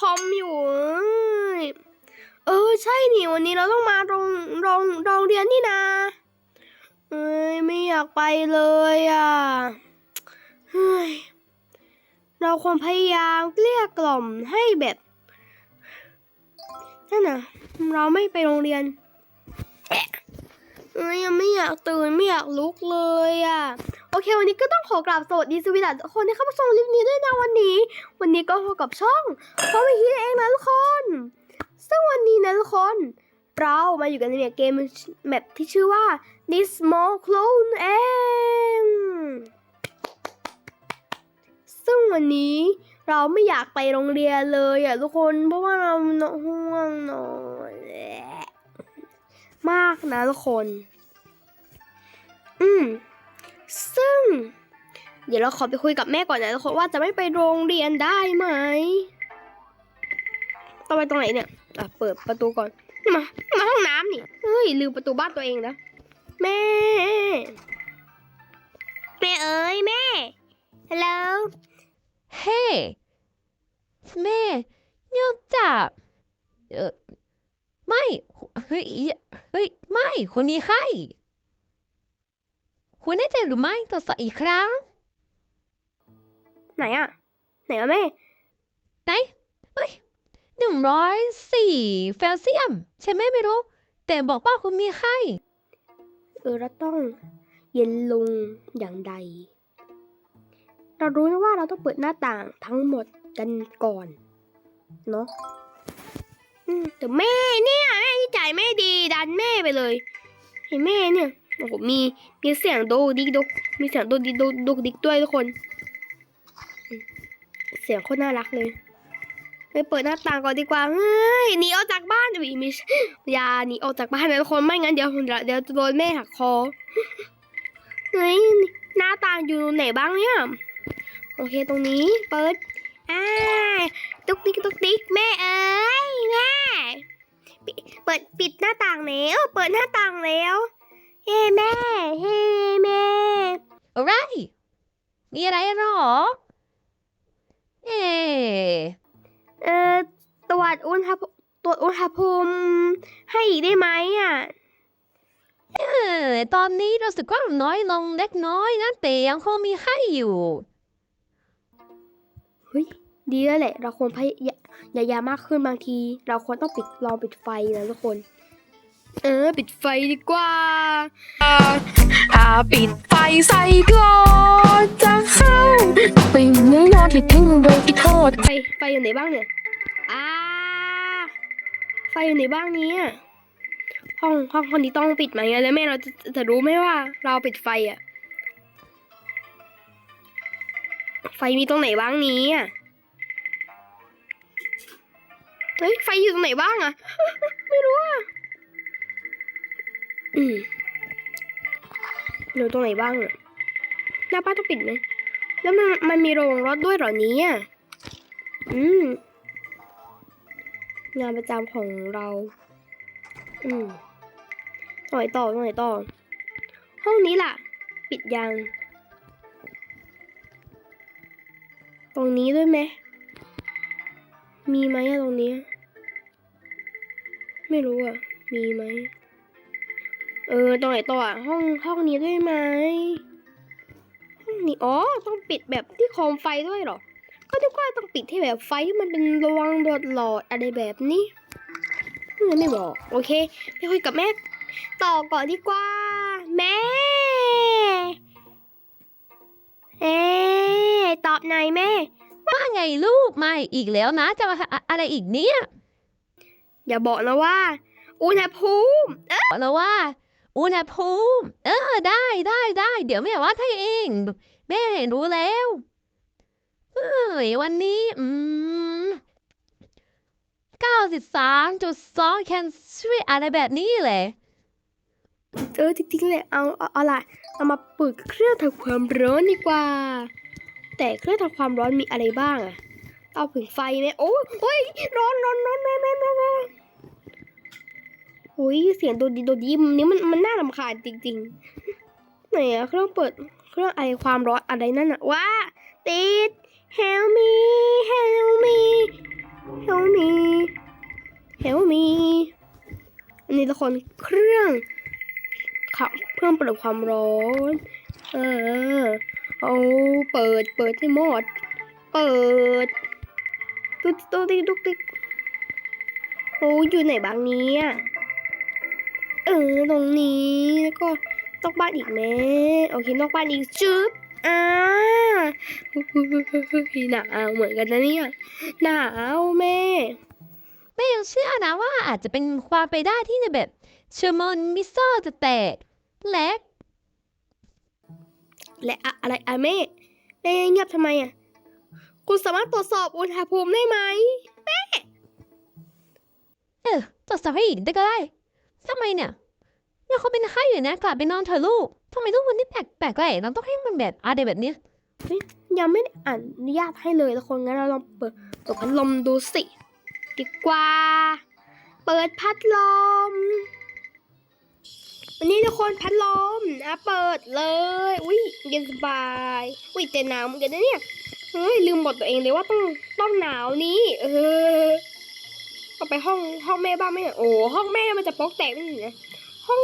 คอมอยู่ เออใช่นี่วันนี้เราต้องมาโรงโรงโรงเรียนนี่นะ เอ้ยไม่อยากไปเลยอะเฮ้ยเราควรพยายามเกลี้ยกล่อมให้แบบนั่นน่ะ เราไม่ไปโรงเรียน เอ้ยยังไม่อยากตื่นไม่อยากลุกเลยอะ โอเค วันนี้ก็ต้องขอกราบสวัสดีสวีดัสทุกคนที่เข้ามาชมคลิปนี้ด้วยนะวันนี้ วันนี้ก็พบกับช่องเพราะวิธีเองนะทุกคน ซึ่งวันนี้นะทุกคน เรามาอยู่กันในเกมแมปที่ชื่อว่า This Small Clone เองซึ่งวันนี้เราไม่อยากไปโรงเรียนเลยอะทุกคนเพราะว่าเราห่วงนอน มากนะทุกคน อืม ซึ่ง เดี๋ยวเราขอไปคุยกับแม่ก่อนนะทุกคนว่าจะไม่ไปโรงเรียนได้ไหมต้องไปตรงไหนเนี่ย อะ เปิดประตูก่อน มา มาห้องน้ำนี่ เฮ้ย ลืมประตูบ้านตัวเองนะ แม่ แม่เอ้ยแม่ ฮัลโหล เฮ้แม่ยังจับเออไม่ เฮ้ยเฮ้ย ไม่คุณมีไข้คุณแน่ใจหรือไม่ตรวจสอบอีกครั้ง ไหนอะไหนอะแม่ ไหนเฮ้ยหนึ่งร้อยสี่เฟลเซียม ใช่ไหมไม่รู้ แต่บอกว่าคุณมีไข้เออเราต้องเย็นลงอย่างใด เรารู้นะว่าเราต้องเปิดหน้าต่างทั้งหมดกันก่อน เนาะอืม แต่แม่เนี่ยแม่ที่จ่ายแม่ดีดันแม่ไปเลยเห็นแม่เนี่ยโอ้โหมีมีเสียงโดดิกดกมีเสียงโดดิกโดดกดิกด้วยทุกคน เสียงโคตรน่ารักเลยไปเปิดหน้าต่างก่อนดีกว่าเฮ้ยหนีออกจากบ้านอุ้ยมิอย่าหนีออกจากบ้านนะทุกคนไม่งั้นเดี๋ยวเดี๋ยวจะโดนแม่หักคอเฮ้ยหน้าต่างอยู่ไหนบ้างเนี่ยโอเคตรงนี้เปิด อ่าตุ๊กติ๊กตุ๊กติ๊กแม่เอ้ยแม่ปิเปิดปิดหน้าต่างแล้วเปิดหน้าต่างแล้วเฮ้แม่เฮ้แม่อะไรมีอะไรหรอเอ๊ะเอ่อตรวจอุณหภูมิตรวจอุณหภูมิให้อีกได้ไหมอะเออตอนนี้รู้สึกว่าน้อยลงเล็กน้อยนะแต่ยังคงมีไข้อยู่เฮ้ย ดีแล้วแหละ เราควรพยายายายามากขึ้นบางที เราควรต้องปิดลองปิดไฟนะทุกคน เออ ปิดไฟดีกว่าถ้าปิดไฟใส่ก่อนจะเข้าไปเนื้อยอดที่ทิ้งโดยที่โทษไฟไฟอยู่ไหนบ้างเนี่ยอ่าไฟอยู่ไหนบ้างเนี่ยห้องห้องห้องนี้ต้องปิดไหมอะแล้วแม่เราจะจะรู้ไหมว่า เราปิดไฟอะไฟมีตรงไหนบ้างนี้อะ เฮ้ยไฟอยู่ตรงไหนบ้างอะไม่รู้อะอืมอยู่ตรงไหนบ้างอะหน้าป้านต้องปิดไหมแล้วมันมันมีโรงรถด้วยเหรอนี้อะอืมงานประจำของเรา อืมตรงไหนต่อตรงไหนต่อ ห้องนี้ล่ะ ปิดยัง ตรงนี้ด้วยไหม มีไหมอะตรงนี้ ไม่รู้อะมีไหม เออตรงไหนต่ออะห้องห้องนี้ด้วยไหมห้องนี้อ๋อต้องปิดแบบที่โคมไฟด้วยเหรอ ก็นึกว่าต้องปิดที่แบบไฟที่มันเป็นรวงโดดหลอดอะไรแบบนี้ไม่บอก โอเคไปคุยกับแม่ต่อก่อนดีกว่า แม่เอ๊ตอบหน่อยแม่ ว่าไงลูกมาอีกแล้วนะ จะมาอะอะไรอีกเนี่ย อย่าบอกนะว่า อุณหภูมิเอ๊ะบอกแล้วว่า อุณหภูมิเออได้ได้ได้เดี๋ยวแม่วัดให้เอง แม่รู้แล้วเอ้ยวันนี้ อืมเก้าสิบสามจุดสองแคนซีอะไรแบบนี้เลยเออจริงๆเลยเอาเอาเอาล่ะเอามาเปิดเครื่องทำความร้อนดีกว่า แต่เครื่องทำความร้อนมีอะไรบ้างอะเอาผึ่งไฟไหมโอ้โยร้อนร้อนร้อนร้อนร้อนร้อนโอ้ยเสียงโดดีโดดีนี่มันมันน่าลำคาญจริงๆไหนอะเครื่องเปิดเครื่องอะไรความร้อนอะไรนั่นอะว้าติด help me help me help me help me อันนี้ทุกคนเครื่องเครื่องเปิดความร้อน เออ เอาเปิด เปิดให้หมด เปิดตุ๊กตุ๊กติ๊กตุ๊กติ๊กโอ้อยู่ไหนบางนี้ยเออตรงนี้แล้วก็นอกบ้านอีกแม่โอเคนอกบ้านอีกจึ๊บอ่าหนาวเหมือนกันนะเนี่ยหนาวแม่แม่ยังเชื่อนะว่าอาจจะเป็นความไปได้ที่ในแบบเชอร์มอนมิเซอร์จะแตกและ และอะอะไรอะแม่แม่เงียบทำไมอะ คุณสามารถตรวจสอบอุณหภูมิได้ไหมเออตรวจสอบให้อีกได้ก็ได้ทำไมเนี่ยยังเขาเป็นไข้อยู่นะกลับไปนอนเถอะลูกทำไมทุกวันนี้แปลกแปลกๆเราต้องให้มันแบบอะไรแบบเนี้ยยังไม่ได้อนุญาตให้เลยทุกคนงั้นเราลองเปิดเปิดพัดลมดูสิ ดีกว่า เปิดพัดลม วันนี้ทุกคนพัดลมอะเปิดเลย อุ้ยเย็นสบาย อุ้ยแต่หนาวเหมือนกันนะเนี่ยเฮ้ยลืมบอกตัวเองเลยว่าต้องต้องหนาวนี้ เออก็ไปห้องห้องแม่บ้างไหมเนี่ยโอ้ห้องแม่มันจะโป๊กแตกไม่เหนยห้อง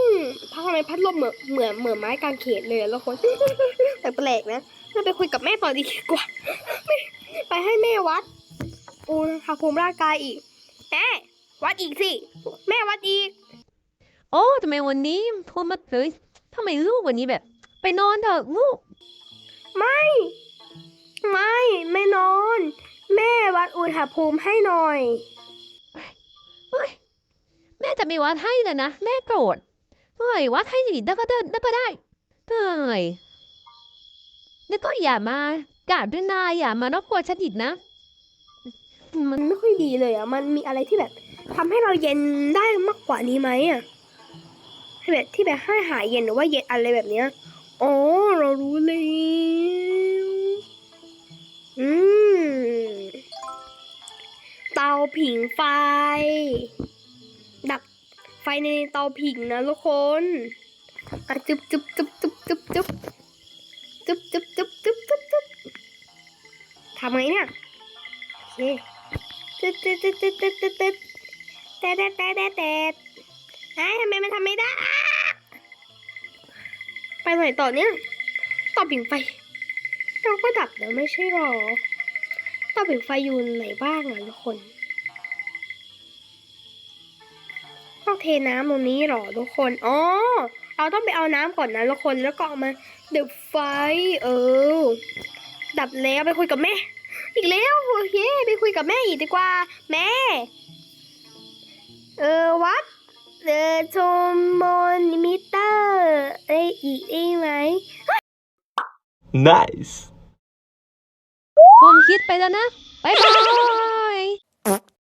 พัดทำไมพัดลมเหมือนเหมือนเหมือนไม้กางเขนเลยแล้วคนแปลกๆนะเราไปคุยกับแม่ต่อดีกว่าไม่ไปให้แม่วัดอุณหภูมิร่างกายอีกแม่วัดอีกสิ แม่วัดอีก โอ้ทำไมวันนี้พูดมาเลยทำไมลูกวันนี้แบบ ไปนอนเถอะลูก ไม่ ไม่ไม่นอน แม่วัดอุณหภูมิให้หน่อย เฮ้ยแม่จะไม่วัดให้เลยนะแม่โกรธเฮ้ยวัดให้ดิได้ก็ได้ได้ก็ได้เฮ้ยแล้วก็อย่ามากราบด้วยนะอย่ามารบกวนฉันอีกนะ มันไม่ค่อยดีเลยอะ มันมีอะไรที่แบบทำให้เราเย็นได้มากกว่านี้ไหมอะ ให้แบบที่แบบให้หายเย็นหรือว่าเย็นอะไรแบบเนี้ยอ๋อเรารู้แล้วอืมเตาผิงไฟ ดับไฟในเตาผิงนะทุกคนอะจุ๊บจุ๊บจุ๊บจุ๊บจุ๊บจุ๊บจุ๊บจุ๊บจุ๊บจุ๊บจุ๊บจุ๊บทำไงเนี่ยโอเคตึ๊ดตึ๊ดตึ๊ดตึ๊ดตึ๊ดตึ๊ดดแต่แต่แต่แต่แต่ทำไมมันทำไม่ได้ ไปไหนต่อเนี่ยต่อปิ่งไฟ เราก็ดับแล้วไม่ใช่หรอต่อปิ่งไฟอยู่ไหนบ้างอะทุกคนต้องเทน้ำตรงนี้หรอทุกคนอ๋อเราต้องไปเอาน้ำก่อนนะทุกคนแล้วก็เอามาดับไฟ เออ ดับแล้วไปคุยกับแม่ อีกแล้วโอเคไปคุยกับแม่อีกดีกว่า แม่ เออวัด เออชมมอนมิเตอร์เอ้ยอีกได้ไหม Nice. ผมคิดไปแล้วนะ บ๊ายบาย